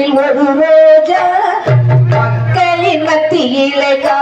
மேனில் ஒரு ரோஜா மக்களின் மத்தியிலே கா